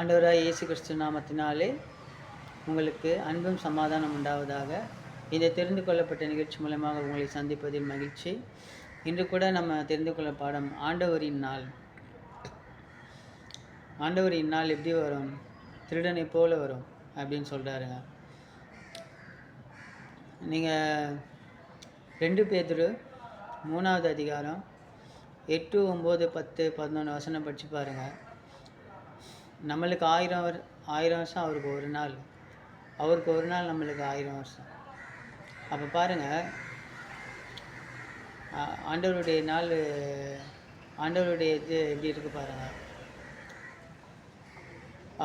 ஆண்டவராக இயேசு கிறிஸ்து நாமத்தினாலே உங்களுக்கு அன்பும் சமாதானம் உண்டாவதாக. இந்த தெரிந்து கொள்ளப்பட்ட நிகழ்ச்சி மூலமாக உங்களை சந்திப்பதில் மகிழ்ச்சி. இன்று கூட நம்ம தெரிந்து கொள்ள பாடம் ஆண்டவரின் நாள். ஆண்டவரின் நாள் எப்படி வரும்? திருடனை போல வரும் அப்படின்னு சொல்கிறாருங்க நீங்கள் ரெண்டு பேதரு மூணாவது அதிகாரம் எட்டு ஒம்பது பத்து பதினொன்று வசனம் படித்து பாருங்கள் நம்மளுக்கு ஆயிரம் வர் ஆயிரம் வருஷம் அவருக்கு ஒரு நாள். அவருக்கு ஒரு நாள் நம்மளுக்கு ஆயிரம் வருஷம். அப்போ பாருங்கள் ஆண்டவருடைய நாள் ஆண்டவருடைய இது எப்படி இருக்குது பாருங்கள்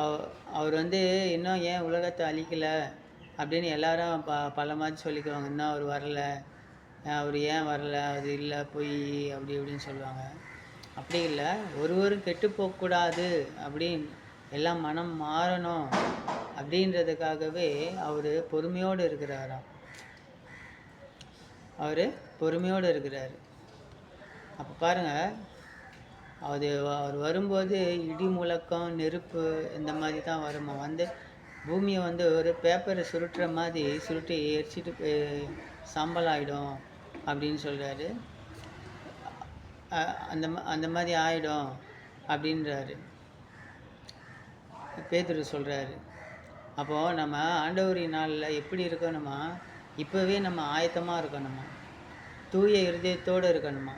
அவ அவர் வந்து இன்னும் ஏன் உலகத்தை அழிக்கலை அப்படின்னு எல்லாரும் ப பல மாதிரி சொல்லிக்குவாங்க. இன்னும் அவர் வரல. அவர் ஏன் வரல? அது இல்லை பொய் அப்படி இப்படின்னு சொல்லுவாங்க. அப்படி இல்லை ஒருவரும் கெட்டு போகக்கூடாது அப்படின்னு எல்லாம் மனம் மாறணும் அப்படின்றதுக்காகவே அவர் பொறுமையோடு இருக்கிறாராம். அவர் பொறுமையோடு இருக்கிறார். அப்போ பாருங்கள் அது அவர் வரும்போது இடி முழக்கம் நெருப்பு இந்த மாதிரி தான் வருமா. வந்து பூமியை வந்து ஒரு பேப்பரை சுருட்டுற மாதிரி சுருட்டி எரிச்சிட்டு போய் சாம்பல் ஆகிடும் அப்படின்னு சொல்கிறாரு அந்த அந்த மாதிரி ஆகிடும் அப்படின்றாரு. பேதுரு சொல்கிறாரு அப்போது நம்ம ஆண்டவரின் நாளில் எப்படி இருக்கணுமா? இப்போவே நம்ம ஆயத்தமாக இருக்கணுமா? தூய இருதயத்தோடு இருக்கணுமா?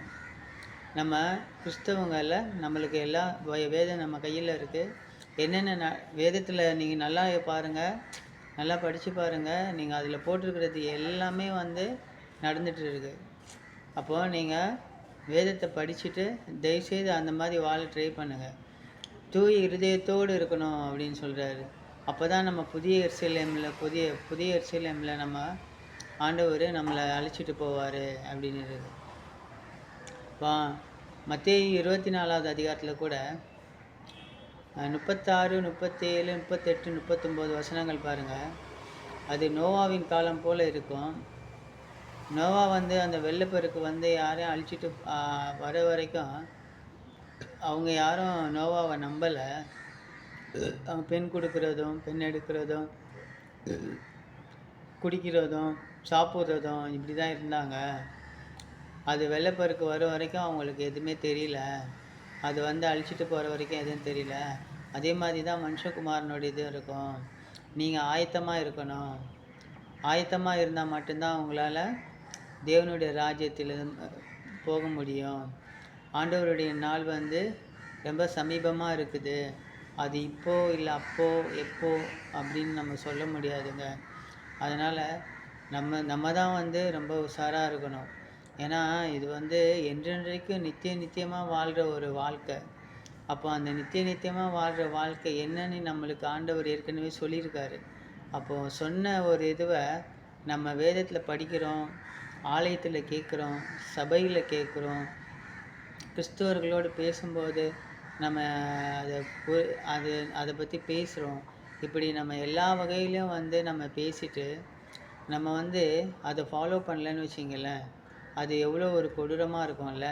நம்ம கிறிஸ்தவங்கள நம்மளுக்கு எல்லா வேதம் நம்ம கையில் இருக்குது என்னென்ன ந வேதத்தில் நீங்கள் நல்லா பாருங்கள் நல்லா படித்து பாருங்கள் நீங்கள் அதில் போட்டிருக்கிறது எல்லாமே வந்து நடந்துகிட்டு இருக்குது அப்போது நீங்கள் வேதத்தை படிச்சுட்டு தயவுசெய்து அந்த மாதிரி வாழ ட்ரை பண்ணுங்கள் தூய இருதயத்தோடு இருக்கணும் அப்படின்னு சொல்கிறாரு அப்போ தான் நம்ம புதிய எர்சிலேமில் புதிய புதிய எர்சிலேமில் நம்ம ஆண்டவர் நம்மளை அழைச்சிட்டு போவார் அப்படின்னு வா மத்திய இருபத்தி நாலாவது அதிகாரத்தில் கூட முப்பத்தாறு முப்பத்தேழு முப்பத்தெட்டு முப்பத்தொம்போது வசனங்கள் பாருங்கள் அது நோவாவின் காலம் போல் இருக்கும். நோவா வந்து அந்த வெள்ளப்பெருக்கு வந்து யாரையும் அழிச்சிட்டு வர வரைக்கும் அவங்க யாரும் நோவாவை நம்பலை. அவங்க பெண் கொடுக்குறதும் பெண் எடுக்கிறதும் குடிக்கிறதும் சாப்பிட்றதும் இப்படி தான் இருந்தாங்க. அது வெள்ளப்பெருக்கு வர வரைக்கும் அவங்களுக்கு எதுவுமே தெரியல. அது வந்து அழிச்சிட்டு போகிற வரைக்கும் எதுவும் தெரியல. அதே மாதிரி தான் மனுஷகுமாரனுடைய இது இருக்கும். நீங்கள் ஆயத்தமாக இருக்கணும். ஆயத்தமாக இருந்தால் மட்டும்தான் உங்களால் தேவனுடைய ராஜ்யத்தில் போக முடியும். ஆண்டவருடைய நாள் வந்து ரொம்ப சமீபமாக இருக்குது. அது இப்போ இல்லை அப்போ எப்போ அப்படின்னு நம்ம சொல்ல முடியாதுங்க. அதனால் நம்ம நம்ம தான் வந்து ரொம்ப உஷாராக இருக்கணும். ஏன்னா இது வந்து என்றென்றைக்கு நித்திய நித்தியமாக வாழ்கிற ஒரு வாழ்க்கை. அப்போ அந்த நித்திய நித்தியமாக வாழ்கிற வாழ்க்கை என்னன்னு நம்மளுக்கு ஆண்டவர் ஏற்கனவே சொல்லியிருக்காரு. அப்போது சொன்ன ஒரு இதுவை நம்ம வேதத்தில் படிக்கிறோம் ஆலயத்தில் கேட்குறோம் சபையில் கேட்குறோம் கிறிஸ்தவர்களோடு பேசும்போது நம்ம அதை அது அதை பற்றி பேசுகிறோம் இப்படி நம்ம எல்லா வகையிலையும் வந்து நம்ம பேசிட்டு நம்ம வந்து அதை ஃபாலோ பண்ணலன்னு வச்சிங்களேன் அது எவ்வளோ ஒரு கொடூரமாக இருக்கும்ல.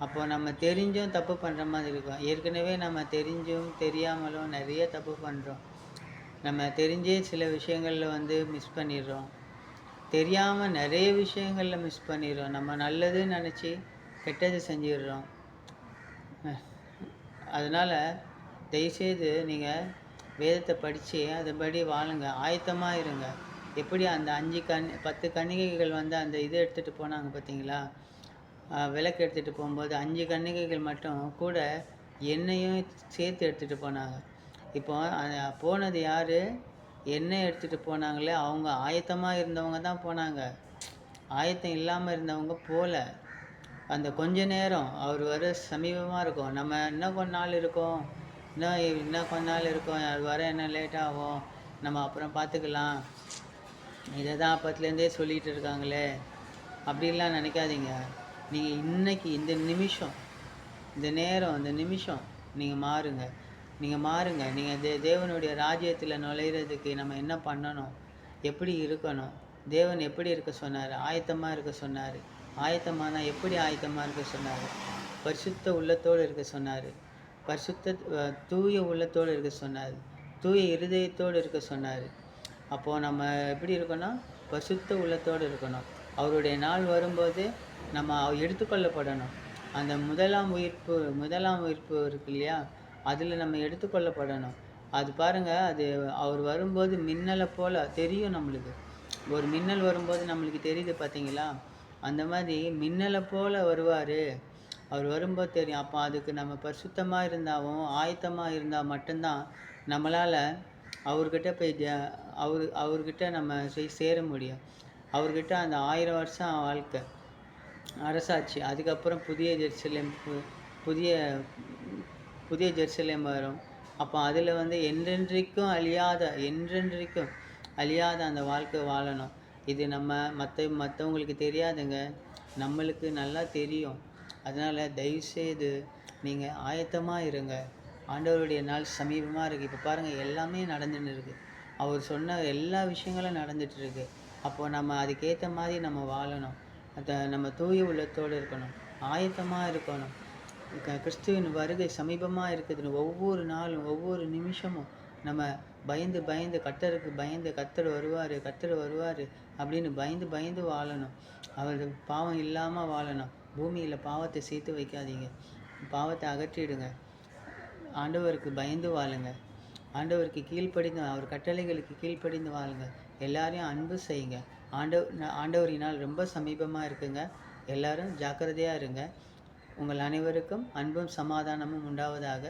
அப்போ நம்ம தெரிஞ்சும் தப்பு பண்ணுற மாதிரி இருக்கும். ஏற்கனவே நம்ம தெரிஞ்சும் தெரியாமலும் நிறைய தப்பு பண்ணுறோம் நம்ம தெரிஞ்சே சில விஷயங்களில் வந்து மிஸ் பண்ணிடுறோம். தெரியாமல் நிறைய விஷயங்களில் மிஸ் பண்ணிடுறோம். நம்ம நல்லதுன்னு நினச்சி கெட்டது செஞ்சிடுறோம். அதனால் தயவுசெய்து நீங்கள் வேதத்தை படித்து அதுபடி வாழுங்க. ஆயத்தமாக இருங்க. எப்படி அந்த அஞ்சு கண் பத்து கன்னிகைகள் வந்து அந்த இதை எடுத்துகிட்டு போனாங்க பார்த்தீங்களா விளக்கு எடுத்துகிட்டு போகும்போது அஞ்சு கன்னிகைகள் மட்டும் கூட எண்ணெயும் சேர்த்து எடுத்துகிட்டு போனாங்க. இப்போ போனது யார்? எண்ணெய் எடுத்துகிட்டு போனாங்களே அவங்க ஆயத்தமாக இருந்தவங்க தான் போனாங்க. ஆயத்தம் இல்லாமல் இருந்தவங்க போகல அந்த கொஞ்ச நேரம் அவர் வர சமீபமாக இருக்கும். நம்ம இன்னும் கொஞ்ச நாள் இருக்கோம்? இன்னும் இன்னும் கொஞ்ச நாள் இருக்கும். அது வர என்ன லேட் ஆகும்? நம்ம அப்புறம் பார்த்துக்கலாம் இதை தான் அப்பத்துலேருந்தே சொல்லிகிட்டு இருக்காங்களே. அப்படின்லாம் நினைக்காதீங்க. நீங்கள் இன்னைக்கு இந்த நிமிஷம் இந்த நேரம் இந்த நிமிஷம் நீங்கள் மாறுங்க. நீங்கள் மாறுங்க. நீங்கள் தே தேவனுடைய ராஜ்யத்தில் நுழையிறதுக்கு நம்ம என்ன பண்ணணும்? எப்படி இருக்கணும்? தேவன் எப்படி இருக்க சொன்னார்? ஆயத்தமாக இருக்க சொன்னார். ஆயத்தமானா எப்படி ஆயத்தமாக இருக்க சொன்னார்? பரிசுத்த உள்ளத்தோடு இருக்க சொன்னார். பரிசுத்த தூய உள்ளத்தோடு இருக்க சொன்னார். தூய இருதயத்தோடு இருக்க சொன்னார். அப்போது நம்ம எப்படி இருக்கணும்? பரிசுத்த உள்ளத்தோடு இருக்கணும். அவருடைய நாள் வரும்போது நம்ம எடுத்துக்கொள்ளப்படணும். அந்த முதலாம் உயிர்ப்பு முதலாம் உயிர்ப்பு இருக்கு இல்லையா? அதில் நம்ம எடுத்துக்கொள்ளப்படணும். அது பாருங்க அது அவர் வரும்போது மின்னலை போல் தெரியும் நம்மளுக்கு. ஒரு மின்னல் வரும்போது நம்மளுக்கு தெரியுது பார்த்தீங்களா அந்த மாதிரி மின்னலை போல் வருவார். அவர் வரும்போது தெரியும் அப்போ அதுக்கு நம்ம பரிசுத்தமாக இருந்தாவும் ஆயத்தமாக இருந்தால் மட்டும்தான் நம்மளால் அவர்கிட்ட போய் ஜ- அவர் அவர்கிட்ட நம்ம போய் சேர முடியும். அவர்கிட்ட அந்த ஆயிரம் வருஷம் வாழ்க்கை அரசாட்சி அதுக்கப்புறம் புதிய ஜெருசலேம் புதிய புதிய ஜெருசலேம் வரும். அப்போ அதில் வந்து என்றென்றைக்கும் அழியாத என்றென்றைக்கும் அழியாத அந்த வாழ்க்கை வாழணும். இது நம்ம மற்ற மற்றவங்களுக்கு தெரியாதுங்க. நம்மளுக்கு நல்லா தெரியும். அதனால் தயவுசெய்து நீங்கள் ஆயத்தமாக இருங்க. ஆண்டவருடைய நாள் சமீபமாக இருக்குது இப்போ பாருங்கள் எல்லாமே நடந்துன்னு இருக்குது அவர் சொன்ன எல்லா விஷயங்களும் நடந்துட்டு இருக்கு. அப்போது நம்ம அதுக்கேற்ற மாதிரி நம்ம வாழணும். அதை நம்ம தூய உள்ளத்தோடு இருக்கணும். ஆயத்தமாக இருக்கணும். க- கிறிஸ்துவின் வருகை சமீபமாக இருக்குதுன்னு ஒவ்வொரு நாளும் ஒவ்வொரு நிமிஷமும் நம்ம பயந்து பயந்து கத்தருக்கு பயந்து கத்தர் வருவார் கத்தர் வருவார் அப்படின்னு பயந்து பயந்து வாழணும். அவர் பாவம் இல்லாமல் வாழணும். பூமியில் பாவத்தை சேர்த்து வைக்காதீங்க. பாவத்தை அகற்றிடுங்க. ஆண்டவருக்கு பயந்து வாழுங்க. ஆண்டவருக்கு கீழ்ப்படிந்து அவர் கட்டளைகளுக்கு கீழ்ப்படிந்து வாழுங்க. எல்லாரையும் அன்பு செய்யுங்க. ஆண்டவர் ஆண்டவரினால் ரொம்ப சமீபமாக இருக்குங்க. எல்லாரும் ஜாக்கிரதையாக இருங்க. உங்கள் அனைவருக்கும் அன்பும் சமாதானமும் உண்டாவதாக